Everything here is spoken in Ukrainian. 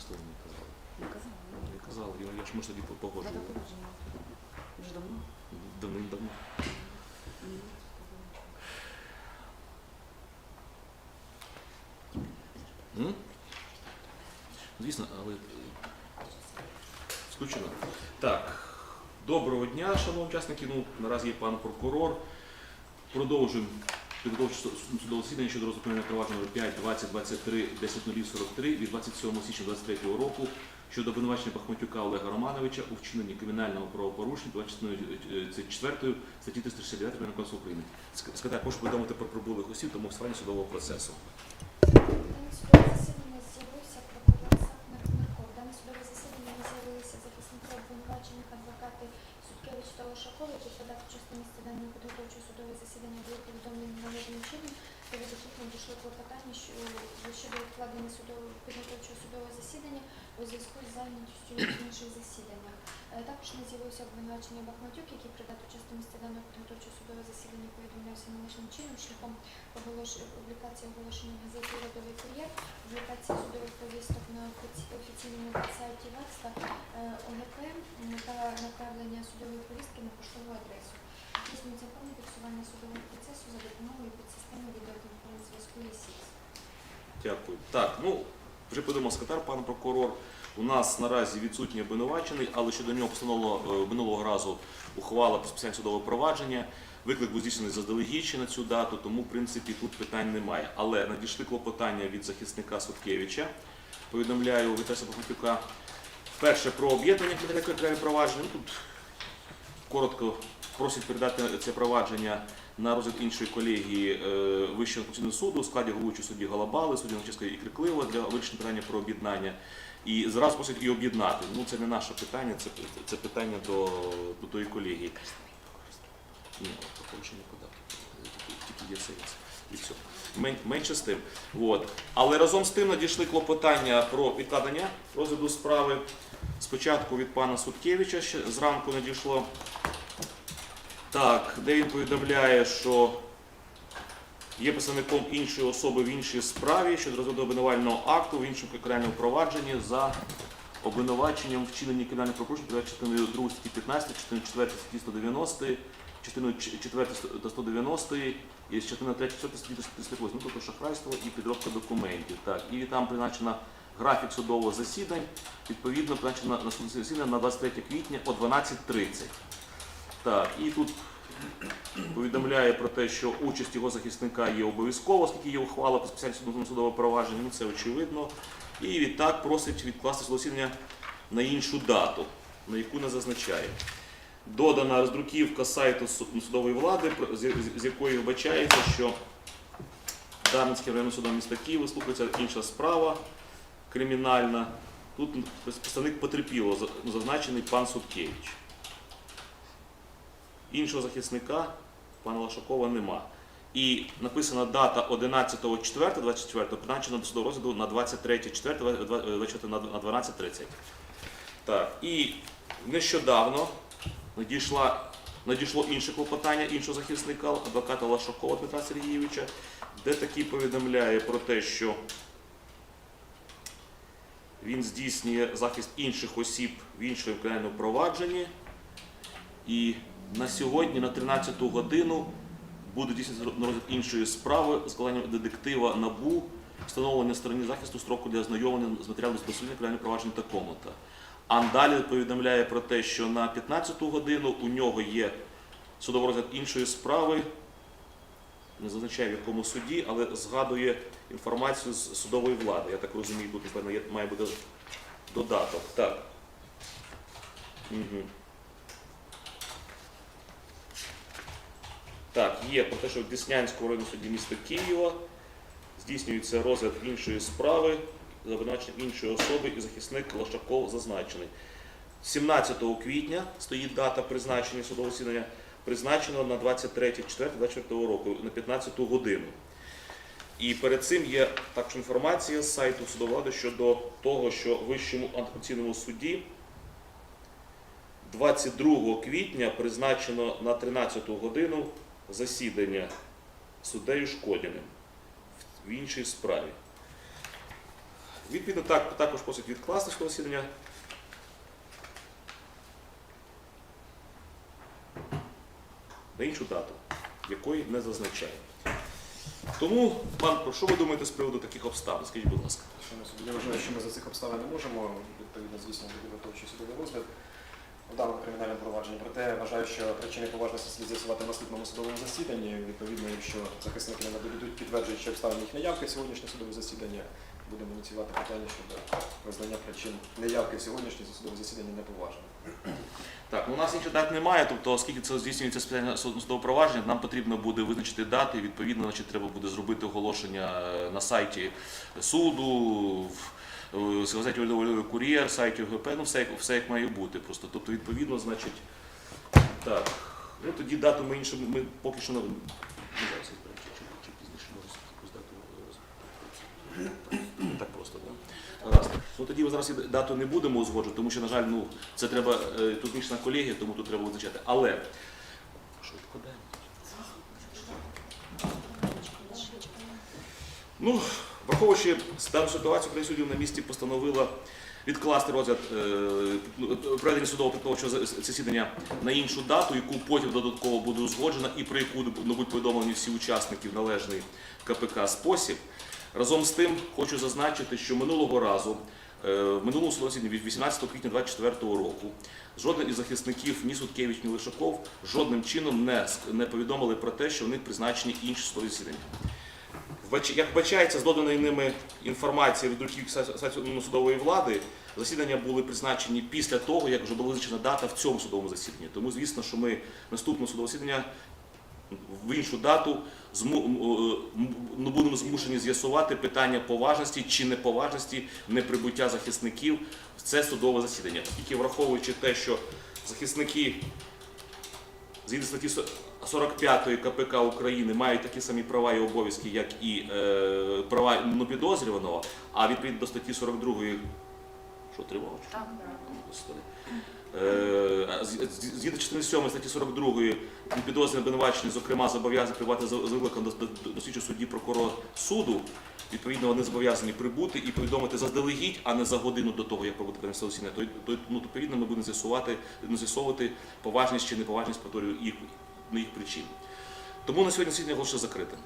слово не казали. Не казала. Не казали, я, я ж ми ж тоді погоджували. Вже давно. Давним-давно. Звісно, але е. Так, доброго дня, шановні учасники. Ну, наразі є пан прокурор. Продовжуємо підготовче судового засідання щодо розупинення провадження номер 5 20 23 10 43 від 27 січня 2023 року щодо обвинувачення Бахматюка Олега Романовича у вчиненні кримінального правопорушення 24 статті 369 Кримінального кодексу України. Ск- Скажіть, прошу повідомити про прибулих осіб тому в судового процесу. Дане судове засідання з'явився прокурор Сахнер Мирко. Дане судове засідання не з'явилися захисники обвинувачених адвокати Ошаков, які подав частину місце підготовчого судового засідання були повідомлені належним чином, та від яких надійшло клопотання що щодо відкладення судового підготовчого судового засідання у зв'язку з зайнятістю інших засіданнях. Е, Також не з'явився обвинувачення Бахматюк, який придав участь місце даного підготовчого судового засідання повідомлявся належним чином шляхом публікації оголошення в газеті «Родовий кур'єр», публікації судових повісток на офіційному сайті ВАКС е, ОГП та направлення судової повістки на поштову адресу. Здійснюється повне фіксування судового процесу за допомогою підсистеми відеоконференц-зв'язку ІСІС. Дякую. Так, ну вже подумав секретар, пан прокурор. У нас наразі відсутній обвинувачений, але щодо нього постановлено е, минулого разу ухвала про спеціальне судове провадження. Виклик був здійснений заздалегідь на цю дату, тому в принципі тут питань немає. Але надійшли клопотання від захисника Суткевича. Повідомляю Вітася Бахматюка. Перше про об'єднання кримінального провадження. Ну, Тут коротко просять передати це провадження на розгляд іншої колегії е, Вищого конституційного суду у складі головуючого судді Галабали, судді Новчевської і Криклива для вирішення питання про об'єднання. І зараз просять і об'єднати. Ну це не наше питання, це, це питання до, до тої колегії. Ні, порушення подав. Тільки є совість. І все. Мен- Менше з тим. От. Але разом з тим надійшли клопотання про відкладення розгляду справи. Спочатку від пана Суткевича зранку надійшло. Так, де він повідомляє, що є представником іншої особи в іншій справі щодо розгляду обвинувального акту в іншому кримінальному провадженні за обвинуваченням вчинення кримінальних правопорушень перед частиною 2 статті 15, частиною 4 статті 190, частиною 4 та 190 і частиною 3 4 статті 308, ну, тобто шахрайство і підробка документів. Так, і там призначено графік судового засідань, відповідно призначено на судове засідання на 23 квітня о 12.30. Так, і тут повідомляє про те, що участь його захисника є обов'язково, оскільки є ухвала про спеціальне судове судове провадження, ну це очевидно. І відтак просить відкласти судове на іншу дату, на яку не зазначає. Додана роздруківка сайту судової влади, з якої вбачається, що Дарницьким районним судом міста Києва слухається інша справа кримінальна. Тут представник потерпілого ну, зазначений пан Суткевич. Іншого захисника пана Лашакова нема. І написана дата 11.04.24 призначена до судового розгляду на 23.04.24 на 12.30. Так, і нещодавно надійшла, надійшло інше клопотання іншого захисника, адвоката Лашакова Дмитра Сергійовича, де такий повідомляє про те, що він здійснює захист інших осіб в іншому кримінальному провадженні. І на сьогодні, на 13-ту годину, буде на розгляд іншої справи з складанням детектива НАБУ, встановлення стороні захисту строку для ознайомлення з матеріалом з дослідження кримінального провадження такому-то. А далі повідомляє про те, що на 15-ту годину у нього є судовий розгляд іншої справи, не зазначає в якому суді, але згадує інформацію з судової влади. Я так розумію, тут напевно має бути додаток. Так. Угу. Так, є про те, що в Деснянському районному суді міста Києва здійснюється розгляд іншої справи за обвинуваченням іншої особи і захисник Лошаков зазначений. 17 квітня стоїть дата призначення судового засідання, призначено на 23.04.24 року на 15 годину. І перед цим є також інформація з сайту судової влади щодо того, що Вищому антикорупційному суді 22 квітня призначено на 13 годину засідання суддею Шкодіним в іншій справі. Відповідно, так, також просить відкласти судове засідання. На іншу дату, якої не зазначає. Тому, пан, про що ви думаєте з приводу таких обставин? Скажіть, будь ласка. Я вважаю, що ми за цих обставин не можемо відповідно звісно підготовчий судовий розгляд у даному кримінальному провадженні. Проте вважаю, що причини поважності слід з'ясувати наступному судовому засіданні. Відповідно, якщо захисники не нададуть підтверджують, що обставини їх неявки сьогоднішнє судове засідання, будемо ініціювати питання щодо визнання причин неявки в сьогоднішнє судове засідання неповажним. Так, ну у нас інших дат немає, тобто, оскільки це здійснюється спеціальне судове провадження, нам потрібно буде визначити дати. Відповідно, значить, треба буде зробити оголошення е, на сайті суду, в в газеті «Ольовий кур'єр, сайті ОГП, ну все, як- все як має бути. Просто тобто, відповідно, значить, так. Ну тоді дату ми іншим, ми поки що не. Зараз якусь дату. е, Так просто, так? Ну тоді ми зараз дату не будемо узгоджувати, тому що, на жаль, ну це треба е, тут міжна колегія, тому тут треба визначати. Але що відкладаємо? Ну, враховуючи дану ситуацію, Україна суддів на місці постановила відкласти розгляд е, ну, проведення судового підготовчого засідання на іншу дату, яку потім додатково буде узгоджена і про яку будуть повідомлені всі учасники в належний КПК спосіб. Разом з тим хочу зазначити, що минулого разу, е, в минулому судовому від 18 квітня 2024 року, жоден із захисників ні Суткевич, ні Лишаков жодним чином не, не повідомили про те, що в них призначені інші судові засідання. Як вбачається з доданою ними інформації від руків судової влади, засідання були призначені після того, як вже була визначена дата в цьому судовому засіданні. Тому, звісно, що ми наступне судове засідання в іншу дату будемо змушені з'ясувати питання поважності чи неповажності неприбуття захисників в це судове засідання. Оскільки враховуючи те, що захисники згідно статті 45 КПК України мають такі самі права і обов'язки, як і е, права ну, підозрюваного, а відповідно до статті 42 що тривога? чи? Так, Е, Згідно частини 7 статті 42 підозрюваний обвинувачений, зокрема, зобов'язаний прибувати за викликом до, до, до слідчого судді прокурор суду. Відповідно, вони зобов'язані прибути і повідомити заздалегідь, а не за годину до того, як примусове засідання. То, то, ну, відповідно, ми будемо з'ясувати, з'ясовувати поважність чи неповажність повторюю, їх, ну, причин. Тому на сьогодні засідання лише закритим.